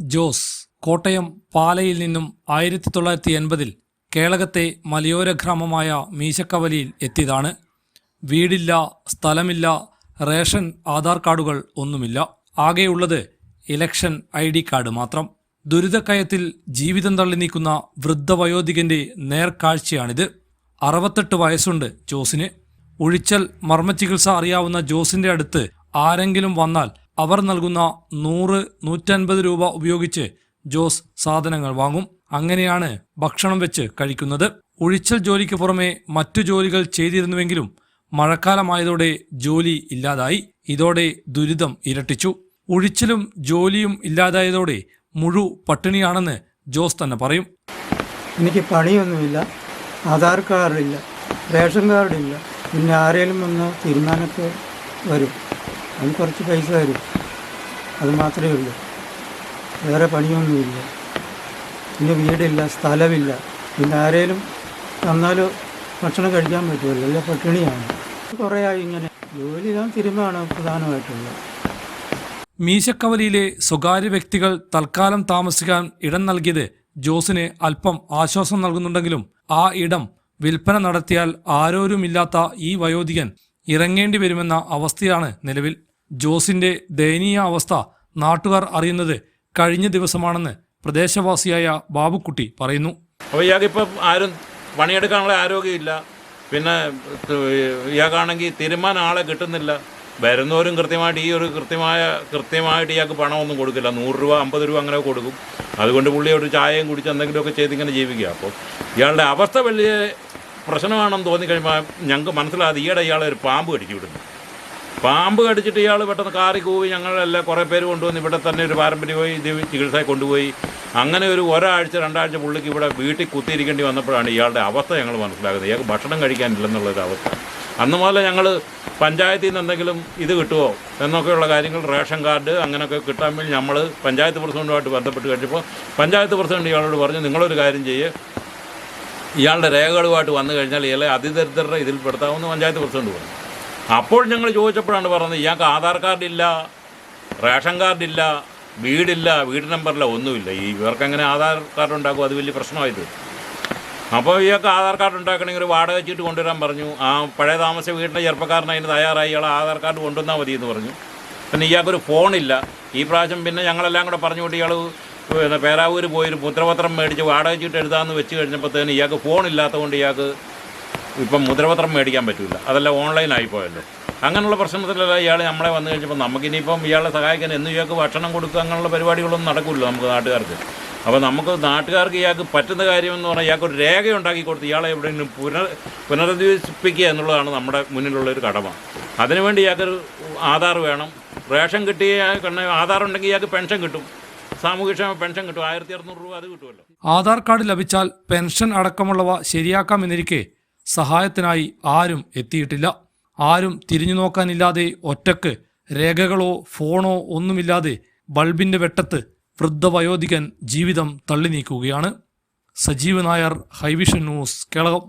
ജോസ് കോട്ടയം പാലയിൽ നിന്നും ആയിരത്തി തൊള്ളായിരത്തി എൺപതിൽ കേളകത്തെ മലയോര ഗ്രാമമായ മീശക്കവലിയിൽ എത്തിയതാണ്. വീടില്ല സ്ഥലമില്ല റേഷൻ ആധാർ കാർഡുകൾ ഒന്നുമില്ല. ആകെയുള്ളത് ഇലക്ഷൻ ഐ ഡി കാർഡ് മാത്രം. ദുരിതക്കയത്തിൽ ജീവിതം തള്ളി നീക്കുന്ന വൃദ്ധവയോധികന്റെ നേർക്കാഴ്ചയാണിത്. അറുപത്തെട്ട് വയസ്സുണ്ട് ജോസിന്. ഒഴിച്ചൽ മർമ്മചികിത്സ അറിയാവുന്ന ജോസിന്റെ അടുത്ത് ആരെങ്കിലും വന്നാൽ അവർ നൽകുന്ന നൂറ് നൂറ്റൻപത് രൂപ ഉപയോഗിച്ച് ജോസ് സാധനങ്ങൾ വാങ്ങും. അങ്ങനെയാണ് ഭക്ഷണം വെച്ച് കഴിക്കുന്നത്. ഒഴിച്ചൽ ജോലിക്ക് പുറമെ മറ്റു ജോലികൾ ചെയ്തിരുന്നുവെങ്കിലും മഴക്കാലമായതോടെ ജോലി ഇല്ലാതായി. ഇതോടെ ദുരിതം ഇരട്ടിച്ചു. ഒഴിച്ചിലും ജോലിയും ഇല്ലാതായതോടെ മുഴു പട്ടിണിയാണെന്ന് ജോസ് തന്നെ പറയും. എനിക്ക് പണിയൊന്നുമില്ല. ആധാർ കാർഡില്ല. റേഷൻ കാർഡില്ല. പിന്നെ ആരെങ്കിലും വന്ന് തീരുമാനമൊക്കെ വരും. അതിന് കുറച്ച് പൈസ തരും. അത് മാത്രമേ ഉള്ളൂ. വേറെ പണിയൊന്നുമില്ല. പിന്നെ വീടില്ല സ്ഥലമില്ല. പിന്നെ ആരേലും തന്നാലോ ഭക്ഷണം കഴിക്കാൻ പറ്റുമല്ലോ. അല്ല പട്ടിണിയാണ്. കുറേ ആയി ഇങ്ങനെ. ജോലി ഞാൻ തിരുമ്പാണ് പ്രധാനമായിട്ടുള്ളത്. മീശക്കവലിയിലെ സ്വകാര്യ വ്യക്തികൾ തൽക്കാലം താമസിക്കാൻ ഇടം നൽകിയത് ജോസിന് അല്പം ആശ്വാസം നൽകുന്നുണ്ടെങ്കിലും ആ ഇടം വിൽപ്പന നടത്തിയാൽ ആരോരുമില്ലാത്ത ഈ വയോധികൻ ഇറങ്ങേണ്ടി വരുമെന്ന അവസ്ഥയാണ് നിലവിൽ ജോസിന്റെ ദയനീയ അവസ്ഥ നാട്ടുകാർ അറിയുന്നത് കഴിഞ്ഞ ദിവസമാണെന്ന് പ്രദേശവാസിയായ ബാബുക്കുട്ടി പറയുന്നു. അപ്പോൾ ഇയാൾക്കിപ്പോൾ ആരും പണിയെടുക്കാനുള്ള ആരോഗ്യമില്ല. പിന്നെ ഇയാൾക്കാണെങ്കിൽ തീരുമാനം ആളെ കിട്ടുന്നില്ല. വരുന്നവരും കൃത്യമായിട്ട് ഈ ഒരു കൃത്യമായ കൃത്യമായിട്ട് ഇയാൾക്ക് പണമൊന്നും കൊടുക്കില്ല. നൂറ് രൂപ അമ്പത് രൂപ അങ്ങനെ കൊടുക്കും. അതുകൊണ്ട് പുള്ളി ഒരു ചായയും കുടിച്ച് എന്തെങ്കിലുമൊക്കെ ചെയ്ത് ഇങ്ങനെ ജീവിക്കുക. അപ്പോൾ ഇയാളുടെ അവസ്ഥ വലിയ പ്രശ്നമാണെന്ന് തോന്നിക്കഴിയുമ്പോൾ ഞങ്ങൾക്ക് മനസ്സിലാകാതെ ഈയിടെ ഇയാളെ ഒരു പാമ്പ് കടിച്ചു വിടുന്നു. പാമ്പ് കടിച്ചിട്ട് ഇയാൾ പെട്ടെന്ന് കാറി കൂവി ഞങ്ങളെല്ലാം കുറേ പേര് കൊണ്ടുവന്ന് ഇവിടെ തന്നെ ഒരു പാരമ്പര്യമായി ഇത് ചികിത്സയിൽ കൊണ്ടുപോയി. അങ്ങനെ ഒരു ഒരാഴ്ച രണ്ടാഴ്ച പുള്ളിക്ക് ഇവിടെ വീട്ടിൽ കുത്തിയിരിക്കേണ്ടി വന്നപ്പോഴാണ് ഇയാളുടെ അവസ്ഥ ഞങ്ങൾ മനസ്സിലാക്കുന്നത്. ഇയാൾക്ക് ഭക്ഷണം കഴിക്കാനില്ലെന്നുള്ളൊരു അവസ്ഥ. അന്ന് മുതൽ ഞങ്ങൾ പഞ്ചായത്തിൽ നിന്ന് എന്തെങ്കിലും ഇത് കിട്ടുമോ എന്നൊക്കെയുള്ള കാര്യങ്ങൾ റേഷൻ കാർഡ് അങ്ങനെയൊക്കെ കിട്ടാൻ വേണ്ടി നമ്മൾ പഞ്ചായത്ത് പ്രസിഡന്റുമായിട്ട് ബന്ധപ്പെട്ട് കഴിഞ്ഞപ്പോൾ പഞ്ചായത്ത് പ്രസിഡന്റ് ഇയാളോട് പറഞ്ഞു നിങ്ങളൊരു കാര്യം ചെയ്യേ. ഇയാളുടെ രേഖകളുമായിട്ട് വന്നു കഴിഞ്ഞാൽ ഇയാളെ അതിദരിദ്രരുടെ ഇതിൽ പെടുത്താമെന്ന് പഞ്ചായത്ത് പ്രസിഡന്റ് പറഞ്ഞു. അപ്പോൾ ഞങ്ങൾ ചോദിച്ചപ്പോഴാണ് പറഞ്ഞത് ഇയാൾക്ക് ആധാർ കാർഡില്ല റേഷൻ കാർഡില്ല വീടില്ല വീട് നമ്പറില്ല ഒന്നുമില്ല. ഈ ഇവർക്ക് എങ്ങനെ ആധാർ കാർഡ് ഉണ്ടാക്കും? അത് വലിയ പ്രശ്നമായത്. അപ്പോൾ ഇയാൾക്ക് ആധാർ കാർഡ് ഉണ്ടാക്കണമെങ്കിൽ ഒരു വാടക ചീട്ട് കൊണ്ടുവരാൻ പറഞ്ഞു. ആ പഴയ താമസ വീടിന്റെ ചെറുപ്പക്കാരൻ അതിന് തയ്യാറായി. ഇയാൾ ആധാർ കാർഡ് കൊണ്ടുവന്നാൽ മതി എന്ന് പറഞ്ഞു. പിന്നെ ഇയാൾക്കൊരു ഫോണില്ല ഈ പ്രാവശ്യം പിന്നെ ഞങ്ങളെല്ലാം കൂടെ പറഞ്ഞുകൊണ്ട് ഇയാൾ പേരാവൂർ പോയി പുത്രപത്രം മേടിച്ച് വാടക ചീട്ട് എഴുതാമെന്ന് വെച്ച് കഴിഞ്ഞപ്പോഴത്തേന് ഇയാൾക്ക് ഫോണില്ലാത്തതുകൊണ്ട് ഇയാൾക്ക് ഇപ്പം മുദ്രപത്രം മേടിക്കാൻ പറ്റില്ല അതെല്ലാം ഓൺലൈനായി പോയല്ലോ. അങ്ങനെയുള്ള പ്രശ്നത്തിലല്ല ഇയാൾ നമ്മളെ വന്നു കഴിഞ്ഞപ്പോൾ നമുക്കിനിയിപ്പം ഇയാളെ സഹായിക്കാൻ എന്ന് ഇയാൾക്ക് ഭക്ഷണം കൊടുക്കുക അങ്ങനെയുള്ള പരിപാടികളൊന്നും നടക്കില്ല നമുക്ക് നാട്ടുകാർക്ക്. അപ്പോൾ നമുക്ക് നാട്ടുകാർക്ക് ഇയാൾക്ക് പറ്റുന്ന കാര്യമെന്ന് പറഞ്ഞാൽ ഇയാൾക്ക് ഒരു രേഖ ഉണ്ടാക്കി കൊടുത്ത് ഇയാളെ എവിടെയെങ്കിലും പുനർ പുനരധിവസിപ്പിക്കുക എന്നുള്ളതാണ് നമ്മുടെ മുന്നിലുള്ള ഒരു കടമ. അതിനുവേണ്ടി ഇയാൾക്കൊരു ആധാർ വേണം. റേഷൻ കിട്ടിയ ആധാർ ഉണ്ടെങ്കിൽ ഇയാൾക്ക് പെൻഷൻ കിട്ടും. സാമൂഹ്യക്ഷേമ പെൻഷൻ കിട്ടും. ആയിരത്തി അറുന്നൂറ് രൂപ അത് കിട്ടുമല്ലോ. ആധാർ കാർഡ് ലഭിച്ചാൽ പെൻഷൻ അടക്കമുള്ളവ ശരിയാക്കാമെന്നിരിക്കെ സഹായത്തിനായി ആരും എത്തിയിട്ടില്ല. ആരും തിരിഞ്ഞു നോക്കാനില്ലാതെ ഒറ്റയ്ക്ക് രേഖകളോ ഫോണോ ഒന്നുമില്ലാതെ ബൾബിന്റെ വെട്ടത്ത് വൃദ്ധവയോധികൻ ജീവിതം തള്ളി നീക്കുകയാണ് Sajeev Nair hi vision news Kelakam.